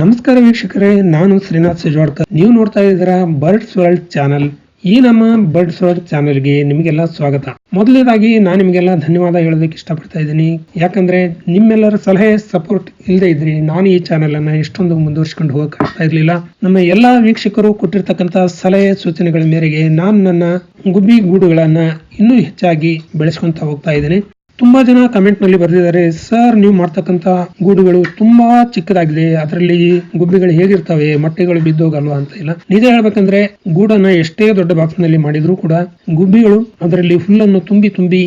ನಮಸ್ಕಾರ ವೀಕ್ಷಕರೇ, ನಾನು ಶ್ರೀನಾಥ್ ಸಿಜವಾಡ್ಕರ್. ನೀವು ನೋಡ್ತಾ ಇದ್ದೀರಾ ಬರ್ಡ್ಸ್ ವರ್ಲ್ಡ್ ಚಾನಲ್. ಈ ನಮ್ಮ ಬರ್ಡ್ಸ್ ವರ್ಲ್ಡ್ ಚಾನಲ್ಗೆ ನಿಮಗೆಲ್ಲ ಸ್ವಾಗತ. ಮೊದಲನೇದಾಗಿ ನಾನು ನಿಮಗೆಲ್ಲ ಧನ್ಯವಾದ ಹೇಳೋದಕ್ಕೆ ಇಷ್ಟಪಡ್ತಾ ಇದ್ದೀನಿ. ಯಾಕಂದ್ರೆ ನಿಮ್ಮೆಲ್ಲರ ಸಲಹೆ, ಸಪೋರ್ಟ್ ಇಲ್ಲದೆ ಇದ್ರಿ ನಾನು ಈ ಚಾನೆಲ್ ಅನ್ನ ಇಷ್ಟೊಂದು ಮುಂದುವರಿಸಿಕೊಂಡು ಹೋಗಕ್ ಆಗ್ತಾ ಇರ್ಲಿಲ್ಲ. ನಮ್ಮ ಎಲ್ಲಾ ವೀಕ್ಷಕರು ಕೊಟ್ಟಿರ್ತಕ್ಕಂಥ ಸಲಹೆ, ಸೂಚನೆಗಳ ಮೇರೆಗೆ ನಾನು ನನ್ನ ಗುಬ್ಬಿ ಗೂಡುಗಳನ್ನ ಇನ್ನೂ ಹೆಚ್ಚಾಗಿ ಬೆಳೆಸ್ಕೊಂತ ಹೋಗ್ತಾ ಇದ್ದೀನಿ. ತುಂಬಾ ಜನ ಕಮೆಂಟ್ನಲ್ಲಿ ಬರೆದಿದ್ದಾರೆ ಸರ್ ನೀವು ಮಾಡ್ತಕ್ಕಂತ ಗೂಡುಗಳು ತುಂಬಾ ಚಿಕ್ಕದಾಗಿದೆ, ಅದರಲ್ಲಿ ಗುಬ್ಬಿಗಳು ಹೇಗಿರ್ತವೆ, ಮೊಟ್ಟೆಗಳು ಬಿದ್ದೋಗಲ್ವಾ ಅಂತ ಇಲ್ಲ ನಿಜ ಹೇಳ್ಬೇಕಂದ್ರೆ, ಗೂಡನ್ನ ಎಷ್ಟೇ ದೊಡ್ಡ ಬಾಕ್ಸ್ನಲ್ಲಿ ಮಾಡಿದ್ರು ಕೂಡ ಗುಬ್ಬಿಗಳು ಅದರಲ್ಲಿ ಹುಲ್ಲನ್ನು ತುಂಬಿ ತುಂಬಿ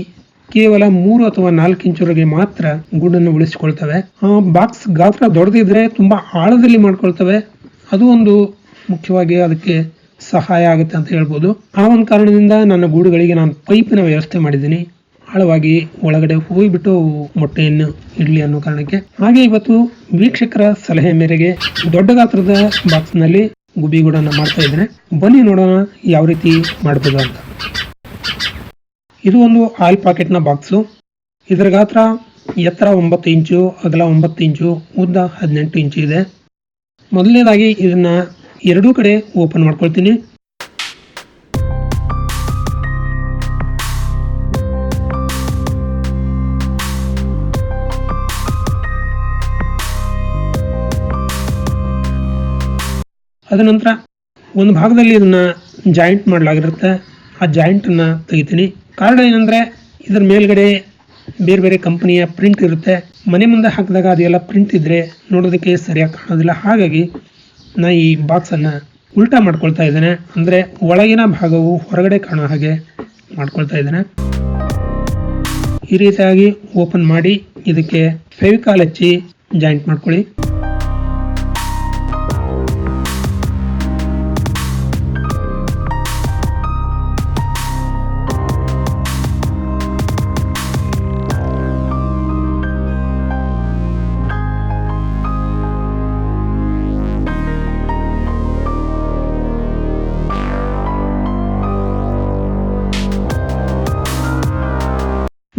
ಕೇವಲ ಮೂರು ಅಥವಾ ನಾಲ್ಕು ಇಂಚುವರೆಗೆ ಮಾತ್ರ ಗೂಡನ್ನು ಉಳಿಸಿಕೊಳ್ತವೆ. ಬಾಕ್ಸ್ ಗಾತ್ರ ದೊಡ್ಡದಿದ್ರೆ ತುಂಬಾ ಆಳದಲ್ಲಿ ಮಾಡ್ಕೊಳ್ತವೆ. ಅದು ಒಂದು ಮುಖ್ಯವಾಗಿ ಅದಕ್ಕೆ ಸಹಾಯ ಆಗುತ್ತೆ ಅಂತ ಹೇಳ್ಬೋದು. ಆ ಒಂದು ಕಾರಣದಿಂದ ನನ್ನ ಗೂಡುಗಳಿಗೆ ನಾನು ಪೈಪಿನ ವ್ಯವಸ್ಥೆ ಮಾಡಿದ್ದೀನಿ. ಆಳವಾಗಿ ಒಳಗಡೆ ಹೋಗಿಬಿಟ್ಟು ಮೊಟ್ಟೆಯನ್ನು ಇಡ್ಲಿ ಅನ್ನೋ ಕಾರಣಕ್ಕೆ. ಹಾಗೆ ಇವತ್ತು ವೀಕ್ಷಕರ ಸಲಹೆ ಮೇರೆಗೆ ದೊಡ್ಡ ಗಾತ್ರದ ಬಾಕ್ಸ್ನಲ್ಲಿ ಗುಬಿಗೂಡನ್ನ ಮಾಡ್ತಾ ಇದ್ದೇನೆ. ಬನ್ನಿ ನೋಡೋಣ ಯಾವ ರೀತಿ ಮಾಡ್ಬೋದು ಅಂತ. ಇದು ಒಂದು ಆಯಿಲ್ ಪಾಕೆಟ್ನ ಬಾಕ್ಸು. ಇದರ ಗಾತ್ರ ಎತ್ತರ ಒಂಬತ್ತು ಇಂಚು, ಅಗಲ ಒಂಬತ್ತು ಇಂಚು, ಉದ್ದ ಹದಿನೆಂಟು ಇಂಚು ಇದೆ. ಮೊದಲನೇದಾಗಿ ಇದನ್ನ ಎರಡೂ ಕಡೆ ಓಪನ್ ಮಾಡ್ಕೊಳ್ತೀನಿ. ಅದ ನಂತರ ಒಂದು ಭಾಗದಲ್ಲಿ ಇದನ್ನ ಜಾಯಿಂಟ್ ಮಾಡಲಾಗಿರುತ್ತೆ. ಆ ಜಾಯಿಂಟನ್ನು ತೆಗಿತೀನಿ. ಕಾರಣ ಏನಂದರೆ ಇದರ ಮೇಲ್ಗಡೆ ಬೇರೆ ಬೇರೆ ಕಂಪನಿಯ ಪ್ರಿಂಟ್ ಇರುತ್ತೆ. ಮನೆ ಮುಂದೆ ಹಾಕಿದಾಗ ಅದೆಲ್ಲ ಪ್ರಿಂಟ್ ಇದ್ದರೆ ನೋಡೋದಕ್ಕೆ ಸರಿಯಾಗಿ ಕಾಣೋದಿಲ್ಲ. ಹಾಗಾಗಿ ನಾ ಈ ಬಾಕ್ಸನ್ನು ಉಲ್ಟಾ ಮಾಡ್ಕೊಳ್ತಾ ಇದ್ದೇನೆ. ಅಂದರೆ ಒಳಗಿನ ಭಾಗವು ಹೊರಗಡೆ ಕಾಣೋ ಹಾಗೆ ಮಾಡ್ಕೊಳ್ತಾ ಇದ್ದೇನೆ. ಈ ರೀತಿಯಾಗಿ ಓಪನ್ ಮಾಡಿ ಇದಕ್ಕೆ ಫೆವಿಕಾಲ್ ಹಚ್ಚಿ ಜಾಯಿಂಟ್ ಮಾಡ್ಕೊಳ್ಳಿ.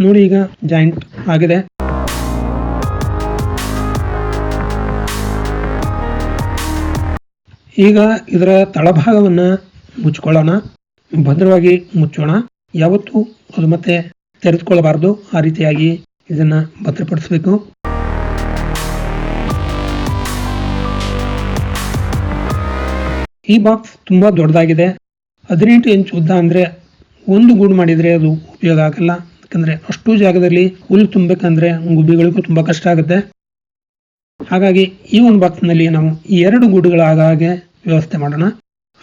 ನೋಡಿ ಈಗ ಜಾಯಿಂಟ್ ಆಗಿದೆ. ಈಗ ಇದರ ತಳಭಾಗವನ್ನು ಮುಚ್ಕೊಳ್ಳೋಣ. ಭದ್ರವಾಗಿ ಮುಚ್ಚೋಣ. ಯಾವತ್ತೂ ಅದು ಮತ್ತೆ ತೆರೆದುಕೊಳ್ಳಬಾರದು. ಆ ರೀತಿಯಾಗಿ ಇದನ್ನ ಭದ್ರಪಡಿಸಬೇಕು. ಈ ಬಾಕ್ಸ್ ತುಂಬಾ ದೊಡ್ಡದಾಗಿದೆ. ಹದಿನೆಂಟು ಇಂಚ್ ಉದ್ದ ಅಂದ್ರೆ ಒಂದು ಗೂಡು ಮಾಡಿದರೆ ಅದು ಉಪಯೋಗ ಆಗಲ್ಲ. ಯಾಕಂದ್ರೆ ಅಷ್ಟು ಜಾಗದಲ್ಲಿ ಹುಲ್ಲು ತುಂಬಬೇಕಂದ್ರೆ ಗುಬ್ಬಿಗಳಿಗೂ ತುಂಬಾ ಕಷ್ಟ ಆಗುತ್ತೆ. ಹಾಗಾಗಿ ಈ ಒಂದು ಬಾಕ್ಸ್ನಲ್ಲಿ ನಾವು ಎರಡು ಗೂಡುಗಳ ಆಗ ಹಾಗೆ ವ್ಯವಸ್ಥೆ ಮಾಡೋಣ.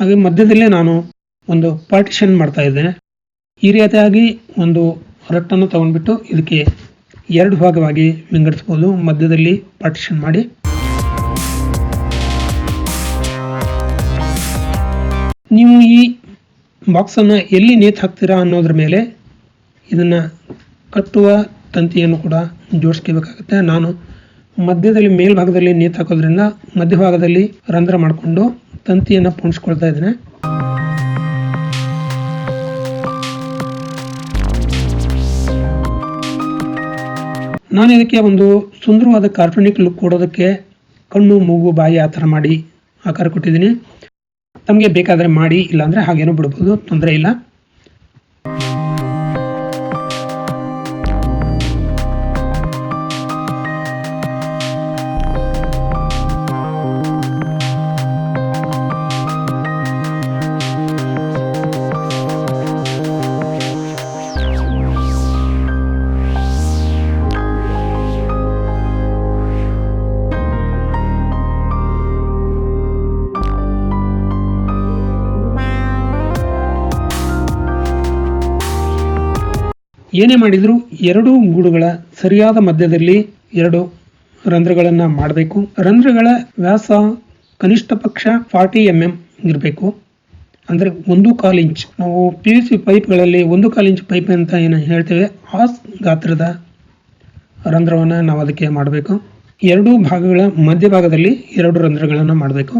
ಹಾಗೆ ಮಧ್ಯದಲ್ಲೇ ನಾನು ಒಂದು ಪಾರ್ಟಿಷನ್ ಮಾಡ್ತಾ ಇದ್ದೇನೆ ಈ ರೀತಿಯಾಗಿ ಒಂದು ರಟ್ಟನ್ನು ತಗೊಂಡ್ಬಿಟ್ಟು ಇದಕ್ಕೆ ಎರಡು ಭಾಗವಾಗಿ ವಿಂಗಡಿಸ್ಬೋದು. ಮಧ್ಯದಲ್ಲಿ ಪಾರ್ಟಿಷನ್ ಮಾಡಿ. ನೀವು ಈ ಬಾಕ್ಸನ್ನು ಎಲ್ಲಿ ನೇತು ಹಾಕ್ತೀರಾ ಅನ್ನೋದ್ರ ಮೇಲೆ ಇದನ್ನ ಕಟ್ಟುವ ತಂತಿಯನ್ನು ಕೂಡ ಜೋಡಿಸ್ಕೋಬೇಕಾಗುತ್ತೆ. ನಾನು ಮಧ್ಯದಲ್ಲಿ ಮೇಲ್ಭಾಗದಲ್ಲಿ ನೇತು ಹಾಕೋದ್ರಿಂದ ಮಧ್ಯಭಾಗದಲ್ಲಿ ರಂಧ್ರ ಮಾಡಿಕೊಂಡು ತಂತಿಯನ್ನು ಪುಣಿಸ್ಕೊಳ್ತಾ ಇದ್ದೇನೆ. ನಾನು ಇದಕ್ಕೆ ಒಂದು ಸುಂದರವಾದ ಕಾರ್ಟೂನಿಕ್ ಲುಕ್ ಕೊಡೋದಕ್ಕೆ ಕಣ್ಣು, ಮೂಗು, ಬಾಯಿ ಆ ಥರ ಮಾಡಿ ಆಕಾರ ಕೊಟ್ಟಿದ್ದೀನಿ. ತಮಗೆ ಬೇಕಾದರೆ ಮಾಡಿ, ಇಲ್ಲಾಂದರೆ ಹಾಗೇನೂ ಬಿಡ್ಬೋದು, ತೊಂದರೆ ಇಲ್ಲ. ಏನೇ ಮಾಡಿದರೂ ಎರಡು ಗೂಡುಗಳ ಸರಿಯಾದ ಮಧ್ಯದಲ್ಲಿ ಎರಡು ರಂಧ್ರಗಳನ್ನು ಮಾಡಬೇಕು. ರಂಧ್ರಗಳ ವ್ಯಾಸ ಕನಿಷ್ಠ ಪಕ್ಷ ಫಾರ್ಟಿ ಎಂ ಎಂ ಇರಬೇಕು. ಅಂದರೆ ಒಂದು ಕಾಲು ಇಂಚ್. ನಾವು ಪಿ ಯು ಸಿ ಪೈಪ್ಗಳಲ್ಲಿ ಒಂದು ಕಾಲು ಇಂಚ್ ಪೈಪ್ ಅಂತ ಏನು ಹೇಳ್ತೇವೆ. ಆ ಗಾತ್ರದ ರಂಧ್ರವನ್ನು ನಾವು ಅದಕ್ಕೆ ಮಾಡಬೇಕು. ಎರಡೂ ಭಾಗಗಳ ಮಧ್ಯಭಾಗದಲ್ಲಿ ಎರಡು ರಂಧ್ರಗಳನ್ನು ಮಾಡಬೇಕು.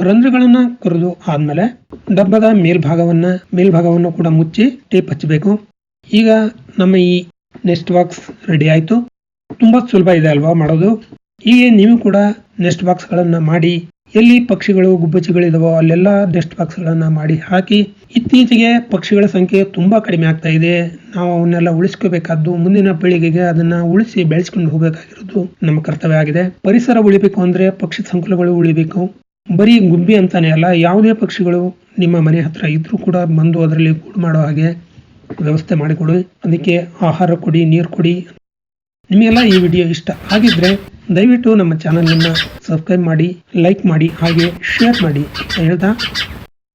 ರಂಧ್ರಗಳನ್ನು ಕೊರೆದು ಆದ್ಮೇಲೆ ಡಬ್ಬದ ಮೇಲ್ಭಾಗವನ್ನು ಮೇಲ್ಭಾಗವನ್ನು ಕೂಡ ಮುಚ್ಚಿ ಟೇಪ್ ಹಚ್ಚಬೇಕು. ಈಗ ನಮ್ಮ ಈ ನೆಸ್ಟ್ ಬಾಕ್ಸ್ ರೆಡಿ ಆಯ್ತು. ತುಂಬಾ ಸುಲಭ ಇದೆ ಅಲ್ವಾ ಮಾಡೋದು? ಹೀಗೆ ನೀವು ಕೂಡ ನೆಸ್ಟ್ ಬಾಕ್ಸ್ಗಳನ್ನು ಮಾಡಿ, ಎಲ್ಲಿ ಪಕ್ಷಿಗಳು, ಗುಬ್ಬಚ್ಚಿಗಳಿದಾವೋ ಅಲ್ಲೆಲ್ಲ ನೆಸ್ಟ್ ಬಾಕ್ಸ್ಗಳನ್ನು ಮಾಡಿ ಹಾಕಿ, ಇತ್ತೀಚೆಗೆ ಪಕ್ಷಿಗಳ ಸಂಖ್ಯೆ ತುಂಬಾ ಕಡಿಮೆ ಆಗ್ತಾ ಇದೆ. ನಾವು ಅವನ್ನೆಲ್ಲ ಉಳಿಸ್ಕೋಬೇಕಾದ್ದು ಮುಂದಿನ ಪೀಳಿಗೆಗೆ ಅದನ್ನ ಉಳಿಸಿ ಬೆಳೆಸ್ಕೊಂಡು ಹೋಗಬೇಕಾಗಿರೋದು ನಮ್ಮ ಕರ್ತವ್ಯ ಆಗಿದೆ. ಪರಿಸರ ಉಳಿಬೇಕು ಅಂದ್ರೆ ಪಕ್ಷಿ ಸಂಕುಲಗಳು ಉಳಿಬೇಕು. ಬರೀ ಗುಬ್ಬಿ ಅಂತಾನೆ ಅಲ್ಲ, ಯಾವುದೇ ಪಕ್ಷಿಗಳು ನಿಮ್ಮ ಮನೆ ಹತ್ರ ಇದ್ರೂ ಕೂಡ ಬಂದು ಅದರಲ್ಲಿ ಗೂಡು ಮಾಡೋ ಹಾಗೆ ವ್ಯವಸ್ಥೆ ಮಾಡಿಕೊಡಿ. ಅದಕ್ಕೆ ಆಹಾರ ಕೊಡಿ, ನೀರು ಕೊಡಿ. ನಿಮಗೆಲ್ಲ ಈ ವಿಡಿಯೋ ಇಷ್ಟ ಆಗಿದ್ರೆ ದಯವಿಟ್ಟು ನಮ್ಮ ಚಾನಲನ್ನು ಸಬ್ಸ್ಕ್ರೈಬ್ ಮಾಡಿ ಲೈಕ್ ಮಾಡಿ, ಹಾಗೆ ಶೇರ್ ಮಾಡಿ ಹೇಳ್ತಾ.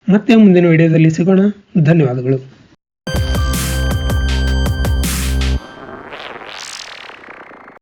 ಮತ್ತೆ ಮುಂದಿನ ವಿಡಿಯೋದಲ್ಲಿ ಸಿಗೋಣ. ಧನ್ಯವಾದಗಳು.